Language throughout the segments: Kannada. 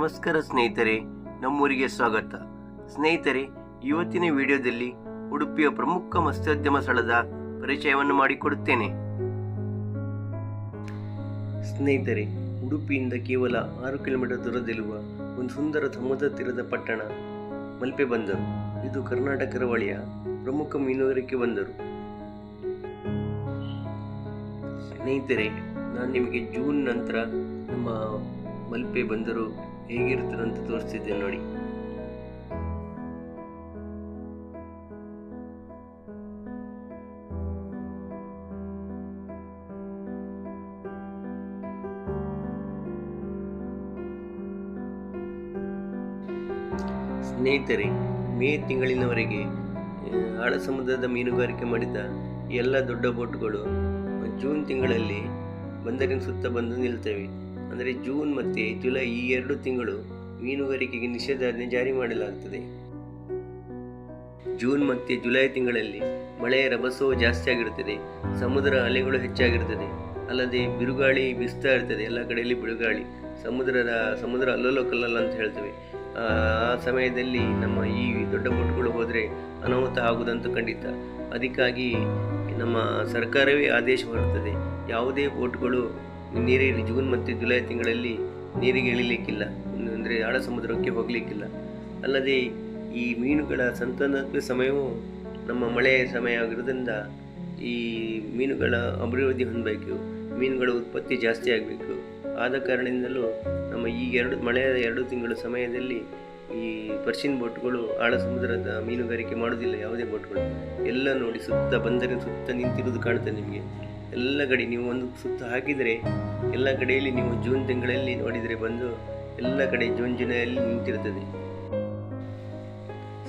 ನಮಸ್ಕಾರ ಸ್ನೇಹಿತರೆ, ನಮ್ಮೂರಿಗೆ ಸ್ವಾಗತ. ಸ್ನೇಹಿತರೆ, ಇವತ್ತಿನ ವಿಡಿಯೋದಲ್ಲಿ ಉಡುಪಿಯ ಪ್ರಮುಖ ಮತ್ಸ್ಯೋದ್ಯಮ ಸ್ಥಳದ ಪರಿಚಯವನ್ನು ಮಾಡಿಕೊಡುತ್ತೇನೆ. ಸ್ನೇಹಿತರೆ, ಉಡುಪಿಯಿಂದ ಕೇವಲ ಆರು ಕಿಲೋಮೀಟರ್ ದೂರದಲ್ಲಿರುವ ಒಂದು ಸುಂದರ ಸಮುದ್ರ ತೀರದ ಪಟ್ಟಣ ಮಲ್ಪೆ ಬಂದರು. ಇದು ಕರ್ನಾಟಕ ಕರಾವಳಿಯ ಪ್ರಮುಖ ಮೀನುಗಾರಿಕೆ ಬಂದರು. ಸ್ನೇಹಿತರೆ, ನಾನು ನಿಮಗೆ ಜೂನ್ ನಂತರ ನಮ್ಮ ಮಲ್ಪೆ ಬಂದರು ಹೇಗಿರುತ್ತದೆ ಅಂತ ತೋರಿಸ್ತಿದ್ದೇನೆ ನೋಡಿ. ಸ್ನೇಹಿತರೆ, ಮೇ ತಿಂಗಳಿನವರೆಗೆ ಆಳ ಸಮುದ್ರದ ಮೀನುಗಾರಿಕೆ ಮಾಡಿದ ಎಲ್ಲ ದೊಡ್ಡ ಬೋಟ್ಗಳು ಜೂನ್ ತಿಂಗಳಲ್ಲಿ ಬಂದರಿನ ಸುತ್ತ ಬಂದು ನಿಲ್ತವೆ. ಅಂದರೆ ಜೂನ್ ಮತ್ತು ಜುಲೈ ಈ ಎರಡು ತಿಂಗಳು ಮೀನುಗಾರಿಕೆಗೆ ನಿಷೇಧಾಜ್ಞೆ ಜಾರಿ ಮಾಡಲಾಗುತ್ತದೆ ಜೂನ್ ಮತ್ತು ಜುಲೈ ತಿಂಗಳಲ್ಲಿ ಮಳೆಯ ರಭಸವು ಜಾಸ್ತಿ ಆಗಿರುತ್ತದೆ. ಸಮುದ್ರ ಅಲೆಗಳು ಹೆಚ್ಚಾಗಿರುತ್ತದೆ. ಅಲ್ಲದೆ ಬಿರುಗಾಳಿ ಬೀಸ್ತಾ ಇರ್ತದೆ. ಎಲ್ಲ ಕಡೆಯಲ್ಲಿ ಬಿರುಗಾಳಿ. ಸಮುದ್ರದ, ಸಮುದ್ರ ಅಲ್ಲಲ್ಲೋ ಕಲ್ಲಲ್ಲ ಅಂತ ಹೇಳ್ತೇವೆ. ಆ ಸಮಯದಲ್ಲಿ ನಮ್ಮ ಈ ದೊಡ್ಡ ಬೋಟ್ಗಳು ಹೋದರೆ ಅನಾಹುತ ಆಗುವುದಂತೂ ಖಂಡಿತ. ಅದಕ್ಕಾಗಿ ನಮ್ಮ ಸರ್ಕಾರವೇ ಆದೇಶ ಹೊರಡ್ತದೆ. ಯಾವುದೇ ಬೋಟ್ಗಳು ನೀರಿಗೆ ಜೂನ್ ಮತ್ತು ಜುಲೈ ತಿಂಗಳಲ್ಲಿ ನೀರಿಗೆ ಇಳಿಲಿಕ್ಕಿಲ್ಲ. ಅಂದರೆ ಆಳ ಸಮುದ್ರಕ್ಕೆ ಹೋಗಲಿಕ್ಕಿಲ್ಲ. ಅಲ್ಲದೆ ಈ ಮೀನುಗಳ ಸಂತಾನೋತ್ಪತ್ತಿ ಸಮಯವು ನಮ್ಮ ಮಳೆಯ ಸಮಯ ಆಗಿರೋದ್ರಿಂದ ಈ ಮೀನುಗಳ ಅಭಿವೃದ್ಧಿ ಹೊಂದಬೇಕು. ಮೀನುಗಳ ಉತ್ಪತ್ತಿ ಜಾಸ್ತಿ ಆಗಬೇಕು. ಆದ ಕಾರಣದಿಂದಲೂ ನಮ್ಮ ಈ ಎರಡು ಮಳೆಯ ಎರಡು ತಿಂಗಳ ಸಮಯದಲ್ಲಿ ಈ ಪರ್ಷಿಯನ್ ಬೋಟ್ಗಳು ಆಳ ಸಮುದ್ರದ ಮೀನುಗಾರಿಕೆ ಮಾಡೋದಿಲ್ಲ ಯಾವುದೇ ಬೋಟ್ಗಳು. ಎಲ್ಲ ನೋಡಿ ಸುತ್ತ ಬಂದರೆ ಸುತ್ತ ನಿಂತಿರುವುದು ಕಾಣುತ್ತೆ ನಿಮಗೆ. ಎಲ್ಲ ಕಡೆ ನೀವು ಒಂದು ಸುತ್ತ ಹಾಕಿದರೆ ಎಲ್ಲ ಕಡೆಯಲ್ಲಿ ನೀವು ಜೂನ್ ತಿಂಗಳಲ್ಲಿ ನೋಡಿದರೆ ಬಂದು ಎಲ್ಲ ಕಡೆ ಜೂನ್ ಜುಲೈಯಲ್ಲಿ ನಿಂತಿರುತ್ತದೆ.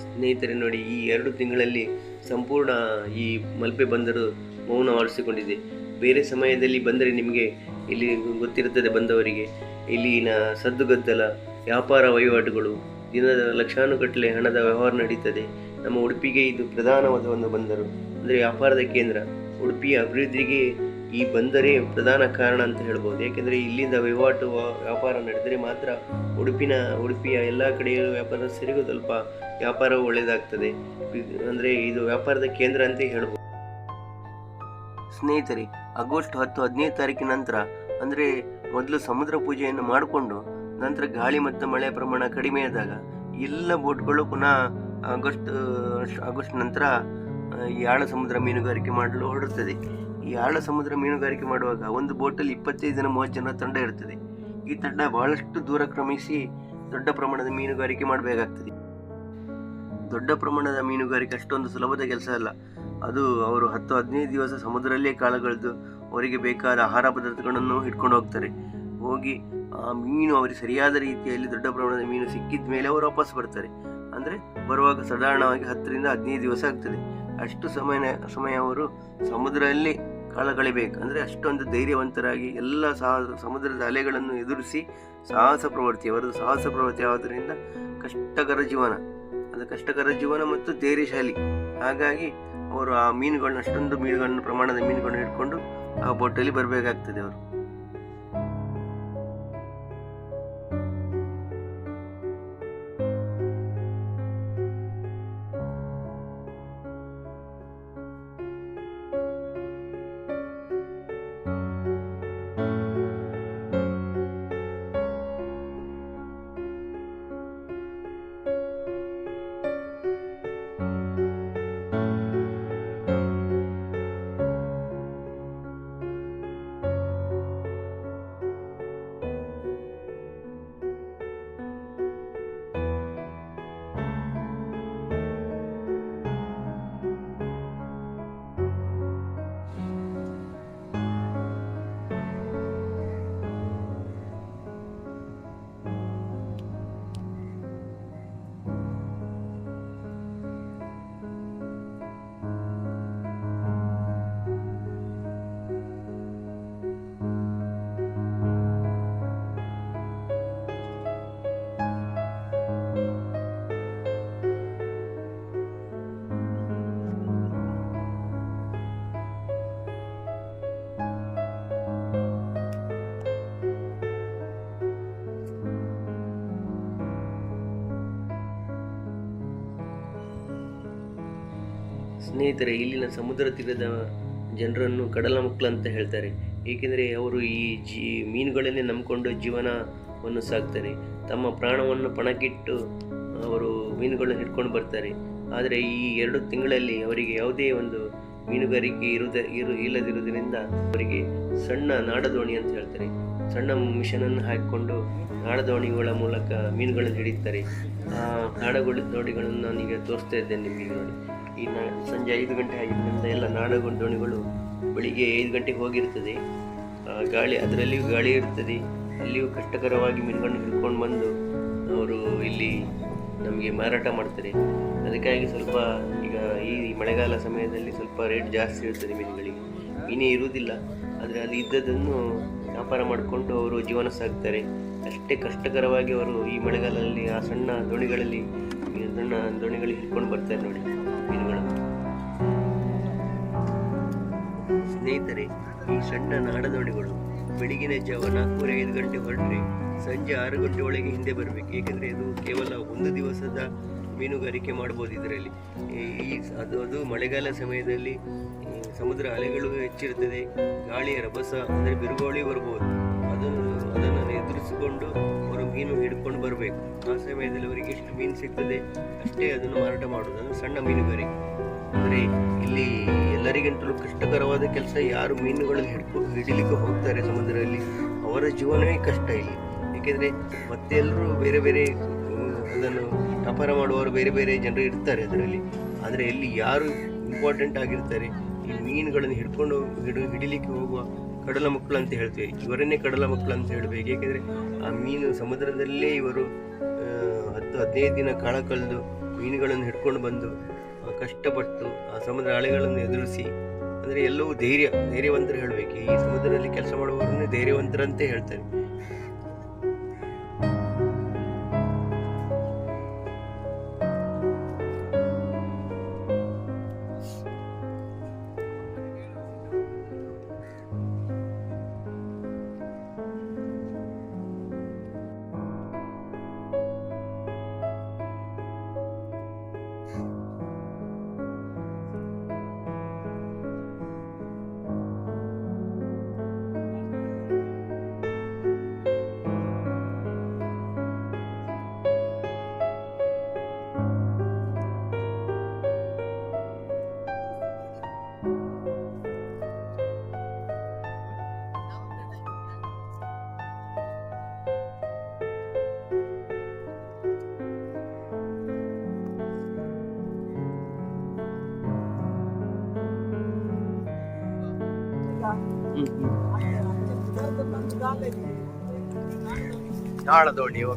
ಸ್ನೇಹಿತರೆ ನೋಡಿ, ಈ ಎರಡು ತಿಂಗಳಲ್ಲಿ ಸಂಪೂರ್ಣ ಈ ಮಲ್ಪೆ ಬಂದರು ಮೌನ ಆವರಿಸಿಕೊಂಡಿದೆ ಬೇರೆ ಸಮಯದಲ್ಲಿ ಬಂದರೆ ನಿಮಗೆ ಇಲ್ಲಿ ಗೊತ್ತಿರುತ್ತದೆ ಬಂದವರಿಗೆ, ಇಲ್ಲಿನ ಸದ್ದುಗದ್ದಲ, ವ್ಯಾಪಾರ ವಹಿವಾಟುಗಳು, ದಿನದ ಲಕ್ಷಾನುಗಟ್ಟಲೆ ಹಣದ ವ್ಯವಹಾರ ನಡೀತದೆ. ನಮ್ಮ ಉಡುಪಿಗೆ ಇದು ಪ್ರಧಾನವಾದ ಒಂದು ಬಂದರು. ಅಂದರೆ ವ್ಯಾಪಾರದ ಕೇಂದ್ರ. ಉಡುಪಿಯ ಅಭಿವೃದ್ಧಿಗೆ ಈ ಬಂದರೇ ಪ್ರಧಾನ ಕಾರಣ ಅಂತ ಹೇಳ್ಬೋದು. ಯಾಕೆಂದರೆ ಇಲ್ಲಿಂದ ವಹಿವಾಟು ವ್ಯಾಪಾರ ನಡೆದರೆ ಮಾತ್ರ ಉಡುಪಿನ, ಉಡುಪಿಯ ಎಲ್ಲ ಕಡೆಯೂ ವ್ಯಾಪಾರಸ್ಥರಿಗೂ ಸ್ವಲ್ಪ ವ್ಯಾಪಾರ ಒಳ್ಳೆಯದಾಗ್ತದೆ. ಅಂದರೆ ಇದು ವ್ಯಾಪಾರದ ಕೇಂದ್ರ ಅಂತ ಹೇಳ್ಬೋದು. ಸ್ನೇಹಿತರೆ, ಆಗಸ್ಟ್ ಹತ್ತು, ಹದಿನೈದು ತಾರೀಕಿನ ನಂತರ, ಅಂದರೆ ಮೊದಲು ಸಮುದ್ರ ಪೂಜೆಯನ್ನು ಮಾಡಿಕೊಂಡು ನಂತರ ಗಾಳಿ ಮತ್ತು ಮಳೆ ಪ್ರಮಾಣ ಕಡಿಮೆಯಾದಾಗ ಎಲ್ಲ ಬೋಟ್ಗಳು ಪುನಃ ಆಗಸ್ಟ್ ಆಗಸ್ಟ್ ನಂತರ ಈ ಆಳ ಸಮುದ್ರ ಮೀನುಗಾರಿಕೆ ಮಾಡಲು ಹೊರಡುತ್ತದೆ. ಈ ಆಳ ಸಮುದ್ರ ಮೀನುಗಾರಿಕೆ ಮಾಡುವಾಗ ಒಂದು ಬೋಟಲ್ಲಿ ಇಪ್ಪತ್ತೈದು ಜನ ಮೂವತ್ತು ಜನ ತಂಡ ಇರ್ತದೆ ಈ ತಂಡ ಬಹಳಷ್ಟು ದೂರ ಕ್ರಮಿಸಿ ದೊಡ್ಡ ಪ್ರಮಾಣದ ಮೀನುಗಾರಿಕೆ ಮಾಡಬೇಕಾಗ್ತದೆ. ದೊಡ್ಡ ಪ್ರಮಾಣದ ಮೀನುಗಾರಿಕೆ ಅಷ್ಟೊಂದು ಸುಲಭದ ಕೆಲಸ ಅಲ್ಲ. ಅದು ಅವರು ಹತ್ತು ಹದಿನೈದು ದಿವಸ ಸಮುದ್ರಲ್ಲೇ ಕಾಲಗಳೆದು ಅವರಿಗೆ ಬೇಕಾದ ಆಹಾರ ಪದಾರ್ಥಗಳನ್ನು ಹಿಡ್ಕೊಂಡು ಹೋಗ್ತಾರೆ. ಹೋಗಿ ಆ ಮೀನು ಅವರಿಗೆ ಸರಿಯಾದ ರೀತಿಯಲ್ಲಿ ದೊಡ್ಡ ಪ್ರಮಾಣದ ಮೀನು ಸಿಕ್ಕಿದ ಮೇಲೆ ಅವರು ವಾಪಸ್ ಬರ್ತಾರೆ. ಅಂದರೆ ಬರುವಾಗ ಸಾಧಾರಣವಾಗಿ ಹತ್ತರಿಂದ ಹದಿನೈದು ದಿವಸ ಆಗ್ತದೆ. ಅಷ್ಟು ಸಮಯ ಸಮಯ ಅವರು ಸಮುದ್ರದಲ್ಲಿ ಕಾಲ ಕಳಿಬೇಕು ಅಂದರೆ ಅಷ್ಟೊಂದು ಧೈರ್ಯವಂತರಾಗಿ ಎಲ್ಲ ಸಾಹಸ, ಸಮುದ್ರದ ಅಲೆಗಳನ್ನು ಎದುರಿಸಿ ಸಾಹಸ ಪ್ರವೃತ್ತಿ, ಅವರದು ಸಾಹಸ ಪ್ರವೃತ್ತಿ ಆದ್ದರಿಂದ ಕಷ್ಟಕರ ಜೀವನ. ಅದು ಕಷ್ಟಕರ ಜೀವನ ಮತ್ತು ಧೈರ್ಯಶಾಲಿ. ಹಾಗಾಗಿ ಅವರು ಆ ಮೀನುಗಳನ್ನ, ಅಷ್ಟೊಂದು ಮೀನುಗಳನ್ನು, ಪ್ರಮಾಣದ ಮೀನುಗಳನ್ನ ಹಿಡ್ಕೊಂಡು ಆ ಬೋಟಲ್ಲಿ ಬರಬೇಕಾಗ್ತದೆ ಅವರು. ಸ್ನೇಹಿತರೆ, ಇಲ್ಲಿನ ಸಮುದ್ರ ತೀರದ ಜನರನ್ನು ಕಡಲ ಮಕ್ಕಳು ಅಂತ ಹೇಳ್ತಾರೆ. ಏಕೆಂದರೆ ಅವರು ಈ ಜೀ, ಮೀನುಗಳನ್ನೇ ನಂಬಿಕೊಂಡು ಜೀವನವನ್ನು ಸಾಕ್ತಾರೆ. ತಮ್ಮ ಪ್ರಾಣವನ್ನು ಪಣಕ್ಕಿಟ್ಟು ಅವರು ಮೀನುಗಳನ್ನು ಹಿಡ್ಕೊಂಡು ಬರ್ತಾರೆ. ಆದರೆ ಈ ಎರಡು ತಿಂಗಳಲ್ಲಿ ಅವರಿಗೆ ಯಾವುದೇ ಒಂದು ಮೀನುಗಾರಿಕೆ ಇರುವುದ ಇರು, ಇಲ್ಲದಿರುವುದರಿಂದ ಅವರಿಗೆ ಸಣ್ಣ ನಾಡದೋಣಿ ಅಂತ ಹೇಳ್ತಾರೆ. ಸಣ್ಣ ಮಿಷನನ್ನು ಹಾಕಿಕೊಂಡು ನಾಡದೋಣಿಗಳ ಮೂಲಕ ಮೀನುಗಳನ್ನು ಹಿಡಿತಾರೆ ಆ ನಾಡಗೋಳಿ ದೋಣಿಗಳನ್ನು ನಾನೀಗ ತೋರಿಸ್ತಾ ಇದ್ದೇನೆ ನಿಮಗೆ ನೋಡಿ. ಈ ನಾ ಸಂಜೆ ಐದು ಗಂಟೆ ಆಗಿದ್ದರಿಂದ ಎಲ್ಲ ನಾಡಗೋಳಿ ದೋಣಿಗಳು ಬೆಳಿಗ್ಗೆ ಐದು ಗಂಟೆಗೆ ಹೋಗಿರ್ತದೆ ಗಾಳಿ ಅದರಲ್ಲಿಯೂ ಗಾಳಿ ಇರ್ತದೆ ಅಲ್ಲಿಯೂ ಕಷ್ಟಕರವಾಗಿ ಮೀನುಗಳನ್ನು ಹಿಡ್ಕೊಂಡು ಬಂದು ಅವರು ಇಲ್ಲಿ ನಮಗೆ ಮಾರಾಟ ಮಾಡ್ತಾರೆ. ಅದಕ್ಕಾಗಿ ಸ್ವಲ್ಪ ಈಗ ಈ ಮಳೆಗಾಲ ಸಮಯದಲ್ಲಿ ಸ್ವಲ್ಪ ರೇಟ್ ಜಾಸ್ತಿ ಇರ್ತದೆ ಮೀನುಗಳಿಗೆ. ಮೀನೇ ಇರುವುದಿಲ್ಲ. ಆದರೆ ಅದು ಇದ್ದದನ್ನು ವ್ಯಾಪಾರ ಮಾಡಿಕೊಂಡು ಅವರು ಜೀವನ ಸಾಗ್ತಾರೆ ಅಷ್ಟೇ ಕಷ್ಟಕರವಾಗಿ ಅವರು ಈ ಮಳೆಗಾಲದಲ್ಲಿ ಆ ಸಣ್ಣ ದೋಣಿಗಳಲ್ಲಿ ಸಣ್ಣ ದೋಣಿಗಳಿಗೆ ಹಿಡ್ಕೊಂಡು ಬರ್ತಾರೆ ನೋಡಿ ಮೀನುಗಳು. ಸ್ನೇಹಿತರೆ, ಈ ಸಣ್ಣ ನಾಡದೋಣಿಗಳು ಬೆಳಗಿನ ಜಾವ ನಾಲ್ಕೂವರೆ ಐದು ಗಂಟೆ ಹೊರಟ್ರೆ ಸಂಜೆ ಆರು ಗಂಟೆ ಒಳಗೆ ಹಿಂದೆ ಬರಬೇಕು. ಏಕೆಂದರೆ ಇದು ಕೇವಲ ಒಂದು ದಿವಸದ ಮೀನುಗಾರಿಕೆ ಮಾಡ್ಬೋದು ಇದರಲ್ಲಿ. ಈ- ಅದು ಅದು ಮಳೆಗಾಲ ಸಮಯದಲ್ಲಿ ಸಮುದ್ರ ಅಲೆಗಳು ಹೆಚ್ಚಿರ್ತದೆ ಗಾಳಿಯ ರಭಸ, ಅಂದರೆ ಬಿರುಗಾಳಿ ಬರ್ಬೋದು. ಅದನ್ನು ಅದನ್ನು ಎದುರಿಸಿಕೊಂಡು ಅವರು ಮೀನು ಹಿಡ್ಕೊಂಡು ಬರಬೇಕು. ಆ ಸಮಯದಲ್ಲಿ ಅವರಿಗೆ ಎಷ್ಟು ಮೀನು ಸಿಗ್ತದೆ, ಅಷ್ಟೇ ಅದನ್ನು ಮಾರಾಟ ಮಾಡೋದು ಸಣ್ಣ ಮೀನುಗಾರಿಕೆ. ಅಂದರೆ ಇಲ್ಲಿ ಎಲ್ಲರಿಗಿಂತಲೂ ಕಷ್ಟಕರವಾದ ಕೆಲಸ, ಯಾರು ಮೀನುಗಳನ್ನು ಹಿಡ್ಕೊ, ಹಿಡಿಲಿಕ್ಕೆ ಹೋಗ್ತಾರೆ ಸಮುದ್ರದಲ್ಲಿ, ಅವರ ಜೀವನವೇ ಕಷ್ಟ ಇಲ್ಲಿ. ಏಕೆಂದರೆ ಮತ್ತೆ ಎಲ್ಲರೂ ಬೇರೆ ಬೇರೆ ವ್ಯಾಪಾರ ಮಾಡುವವರು ಬೇರೆ ಬೇರೆ ಜನರು ಇರ್ತಾರೆ ಅದರಲ್ಲಿ. ಆದರೆ ಇಲ್ಲಿ ಯಾರು ಇಂಪಾರ್ಟೆಂಟ್ ಆಗಿರ್ತಾರೆ, ಈ ಮೀನುಗಳನ್ನು ಹಿಡ್ಕೊಂಡು ಹಿಡು, ಹಿಡಿಲಿಕ್ಕೆ ಹೋಗುವ ಕಡಲ ಮಕ್ಕಳು ಅಂತ ಹೇಳ್ತೇವೆ. ಇವರನ್ನೇ ಕಡಲ ಮಕ್ಕಳು ಅಂತ ಹೇಳಬೇಕು. ಏಕೆಂದರೆ ಆ ಮೀನು ಸಮುದ್ರದಲ್ಲೇ ಇವರು ಹತ್ತು, ಹದಿನೈದು ದಿನ ಕಾಳ ಕಳೆದು ಮೀನುಗಳನ್ನು ಹಿಡ್ಕೊಂಡು ಬಂದು ಕಷ್ಟಪಟ್ಟು ಆ ಸಮುದ್ರ ಅಲೆಗಳನ್ನು ಎದುರಿಸಿ, ಅಂದರೆ ಎಲ್ಲವೂ ಧೈರ್ಯ, ಧೈರ್ಯವಂತರು ಹೇಳಬೇಕು. ಈ ಸಮುದ್ರದಲ್ಲಿ ಕೆಲಸ ಮಾಡುವವರನ್ನೇ ಧೈರ್ಯವಂತರಂತೆ ಹೇಳ್ತಾರೆ. झाड़ दौड़नी वो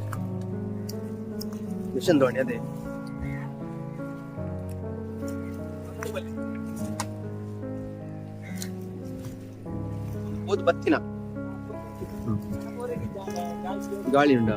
मिशन दौड़ने दे बहुत बत्ती ना गाड़ी उंडा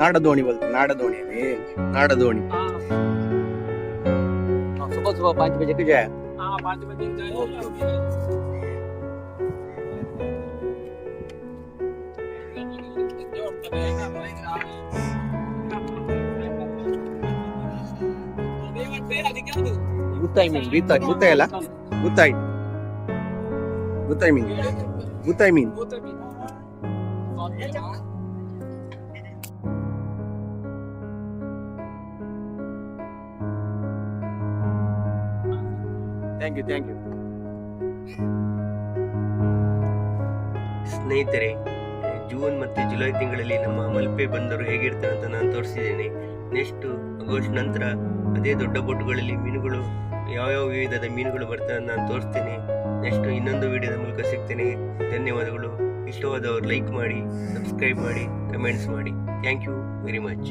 नाड़ा धोनी बोलते हैं नाड़ा धोनी ये नाड़ा धोनी सुबह सुबह पाँच बजे के जाए ಗುತ್ತಾಯಿ ಮೀನು ಬೀತಾಯಿ ಗುತ್ತಾಯಿ ಅಲ್ಲ ಗುತ್ತಾಯಿ ಗುತ್ತಾಯಿ ಮೀನು ಗುತ್ತಾಯಿ ಮೀನು ಥ್ಯಾಂಕ್ ಯು ಥ್ಯಾಂಕ್ ಯು ಸ್ನೇಹಿತರೆ ಜೂನ್ ಮತ್ತು ಜುಲೈ ತಿಂಗಳಲ್ಲಿ ನಮ್ಮ ಮಲ್ಪೆ ಬಂದರು ಹೇಗಿರ್ತಾರೆ ಅಂತ ನಾನು ತೋರಿಸಿದ್ದೇನೆ. ನೆಕ್ಸ್ಟ್ ಆಗಸ್ಟ್ ನಂತರ ಅದೇ ದೊಡ್ಡ ಬೋಟುಗಳಲ್ಲಿ ಮೀನುಗಳು, ಯಾವ್ಯಾವ ವಿವಿಧದ ಮೀನುಗಳು ಬರ್ತವೆ ಅಂತ ನಾನು ತೋರಿಸ್ತೇನೆ. ನೆಕ್ಸ್ಟ್ ಇನ್ನೊಂದು ವಿಡಿಯೋದ ಮೂಲಕ ಸಿಗ್ತೇನೆ. ಧನ್ಯವಾದಗಳು. ಇಷ್ಟವಾದವರು ಲೈಕ್ ಮಾಡಿ ಸಬ್ಸ್ಕ್ರೈಬ್ ಮಾಡಿ ಕಮೆಂಟ್ಸ್ ಮಾಡಿ. Thank you very much